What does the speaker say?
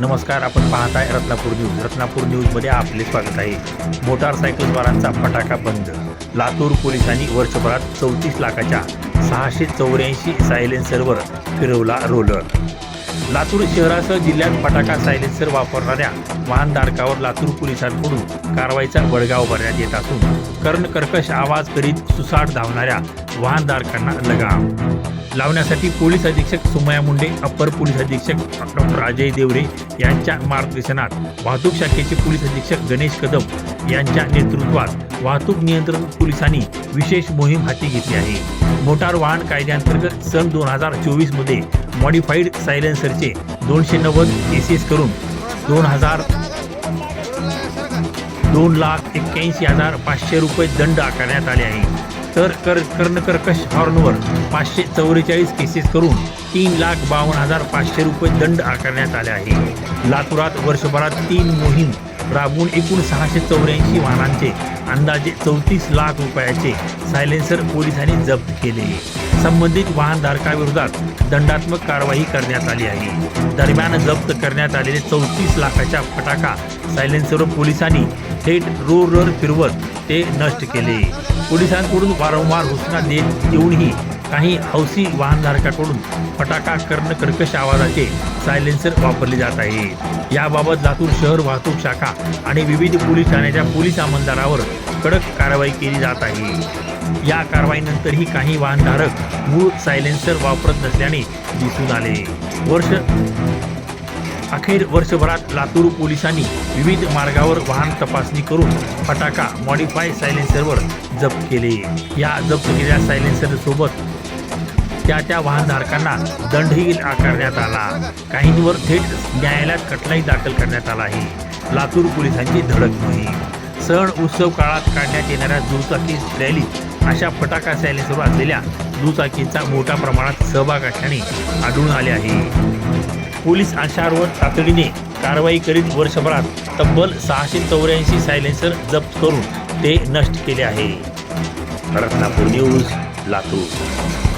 नमस्कार आपण पाहताय रत्नापूर न्यूज. रत्नापूर न्यूजमध्ये आपले स्वागत आहे. मोटारसायकलवारांचा फटाका बंद. लातूर पोलिसांनी वर्षभरात चौतीस लाखाच्या सहाशे चौऱ्याऐंशी सायलेन्सरवर फिरवला रोलर लातूर शहरासह जिल्ह्यात फटाका सायलेन्सर वापरणाऱ्या वाहनधारकावर लातूर पोलिसांकडून कारवाईचा बडगा उभारण्यात येत असून कर्णकर्कश आवाज करीत सुसाट धावणाऱ्या वाहनधारकांना लगाम. लावण्यासाठी पोलीस अधीक्षक सुमया मुंडे अप्पर पोलीस अधीक्षक डॉक्टर राजय देवरे यांच्या मार्गदर्शनात वाहतूक शाखेचे पोलीस अधीक्षक गणेश कदम यांच्या नेतृत्वात वाहतूक नियंत्रण पोलिसांनी विशेष मोहीम हाती घेतली आहे. मोटार वाहन कायद्याअंतर्गत सन दोन हजार चोवीसमध्ये मॉडिफाईड सायलेन्सरचे दोनशे नव्वद केसेस करून दोन हजार दोन लाख एक्क्याऐंशी हजार पाचशे रुपये दंड आकारण्यात आले आहे. तर कर कर्णकर्कश हॉर्नवर पाचशे चौवेचाळीस केसेस करून तीन लाख बावन्न हजार पाचशे रुपये दंड आकारण्यात आले आहे. लातूरात वर्षभरात तीन मोहीम राबवून एकूण सहाशे चौऱ्याऐंशी वाहनांचे अंदाजे चौतीस लाख रुपयाचे सायलेन्सर पोलिसांनी जप्त केले. संबंधित वाहनधारकाविरोधात दंडात्मक कारवाई करण्यात आली आहे. दरम्यान जप्त करण्यात आलेले चौतीस लाखाच्या फटाका सायलेन्सर पोलिसांनी थेट रोरर फिरवत ते नष्ट केले. पोलिसांकडून वारंवार घोषणा देत येऊनही काही हौसी वाहनधारकाकडून फटाका कर्ण कर्कश आवाजाचे सायलेन्सर वापरले जात आहे याबाबत लातूर शहर वाहतूक शाखा आणि विविध पोलीस ठाण्याच्या पोलीस अंमलदारावर कडक कारवाई केली जात आहे. या कारवाईनंतरही काही वाहनधारक मूळ सायलेन्सर वापरत नसल्याने दिसून आले. वर्ष अखेर वर्षभरात लातूर पोलिसांनी विविध मार्गावर वाहन तपासणी करून फटाका मॉडिफाय सायलेन्सरवर जप्त केले. या जप्त केलेल्या सायलेन्सरसोबत त्या त्या वाहनधारकांना दंडही आकारण्यात आला. काहींवर थेट न्यायालयात खटलाही दाखल करण्यात आला आहे. लातूर पोलिसांची धडक मोहीम. सण उत्सव काळात काढण्यात येणाऱ्या दुचाकी रॅली अशा फटाका सायलेन्सवर असलेल्या दुचाकींचा मोठ्या प्रमाणात सहभाग असल्याने आढळून आले आहे. पोलीस आशावर तातडीने कारवाई करीत वर्षभरात तब्बल सहाशे चौऱ्याऐंशी सायलेन्सर जप्त करून ते नष्ट केले आहे. रत्नापूर न्यूज लातूर.